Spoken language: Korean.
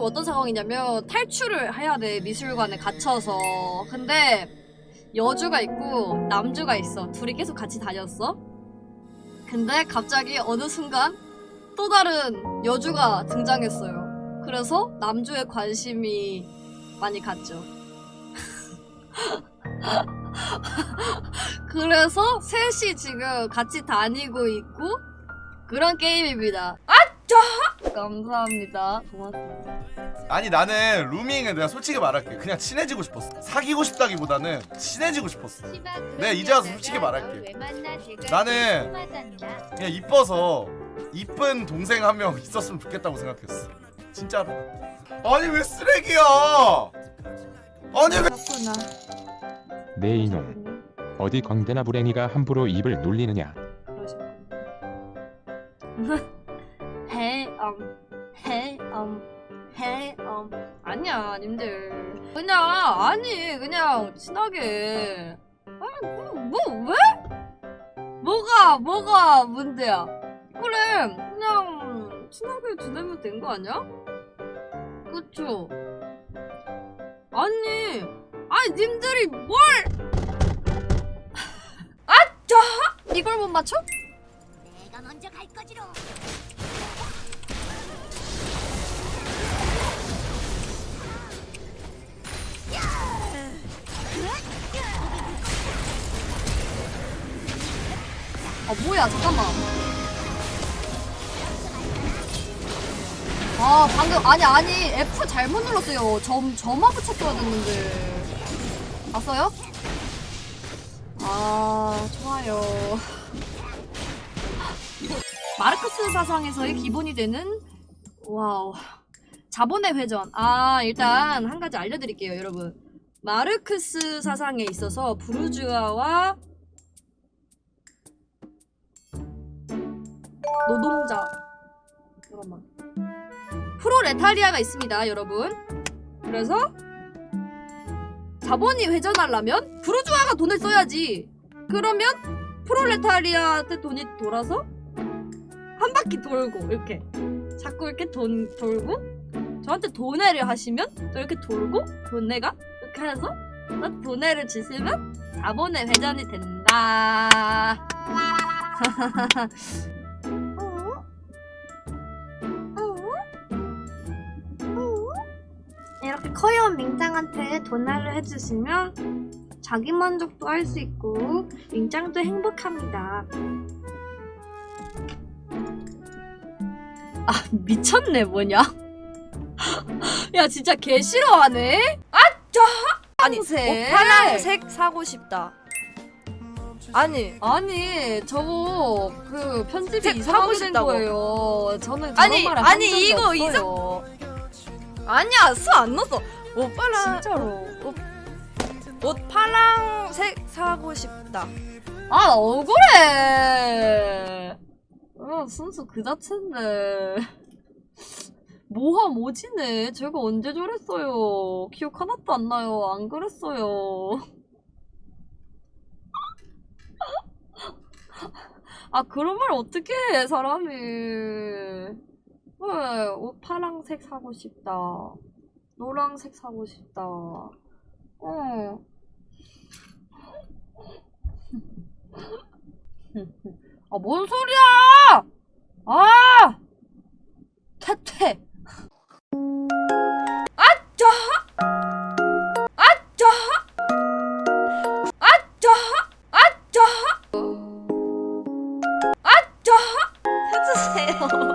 어떤 상황이냐면 탈출을 해야 돼 미술관에 갇혀서. 근데 여주가 있고 남주가 있어. 둘이 계속 같이 다녔어. 근데 갑자기 어느 순간 또 다른 여주가 등장했어요. 그래서 남주의 관심이 많이 갔죠. 그래서 셋이 지금 같이 다니고 있고 그런 게임입니다. 아짜 감사합니다. 고맙습니다. 아니 나는 루밍은 내가 솔직히 말할게. 그냥 친해지고 싶었어. 사귀고 싶다기보다는 친해지고 싶었어. 내가 이제 와서 솔직히 말할게. 나는 그냥 이뻐서 이쁜 동생 한 명 있었으면 좋겠다고 생각했어. 진짜로. 아니 왜 쓰레기야? 아니 왜 그렇구나? 내 이놈. 어디 광대나 불행이가 함부로 입을 놀리느냐? 헤이 um 헤이 um 아니야 님들 그냥 아니 그냥 친하게 아니 뭐왜 뭐가 뭐가 문제야 그래 그냥 친하게 지내면 된 거 아니야? 그쵸? 아니 아니 님들이 뭘 아짜 이걸 못 맞춰? 내가 먼저 갈 거지로. 아 뭐야 잠깐만. 아 방금 아니 아니 F 잘못 눌렀어요. 점 점화 붙였어야 됐는데. 봤어요? 아 좋아요. 마르크스 사상에서의 기본이 되는 와우. 자본의 회전. 아 일단 한 가지 알려드릴게요 여러분. 마르크스 사상에 있어서 부르주아와 노동자. 잠깐만. 프로레타리아가 있습니다 여러분. 그래서 자본이 회전하려면 부르주아가 돈을 써야지. 그러면 프로레타리아한테 돈이 돌아서 한 바퀴 돌고 이렇게 자꾸 이렇게 돈 돌고 저한테 돈해를 하시면 또 이렇게 돌고 돈내가 이렇게 해서 저한테 돈해를 주시면 자본의 회전이 된다 커요한 민짱한테 도나를 해주시면 자기 만족도 할 수 있고 민짱도 행복합니다. 아 미쳤네 뭐냐? 야 진짜 개 싫어하네. 아짜 아니, 파랑색. 어, 파랑색 사고 싶다. 아니, 아니 저거 그 편집이 색 이상하게 사고 된 싶다고. 거예요. 저는 그런 아니, 말을 아니, 적이 이거 없어요. 아니야, 수 안 넣었어. 옷 파랑, 진짜로. 옷 파랑색 사고 싶다. 아 억울해. 어, 순수 그 자체인데. 모함 오지네. 제가 언제 저랬어요. 기억 하나도 안 나요. 안 그랬어요. 아 그런 말 어떻게 해 사람이. 왜? 옷 파랑색 사고 싶다. 노랑색 사고 싶다. 어. 아, 뭔 소리야! 아! 퇴퇴! 아, 저! 아, 저! 아, 저! 아, 저! 어. 아, 저! 해주세요.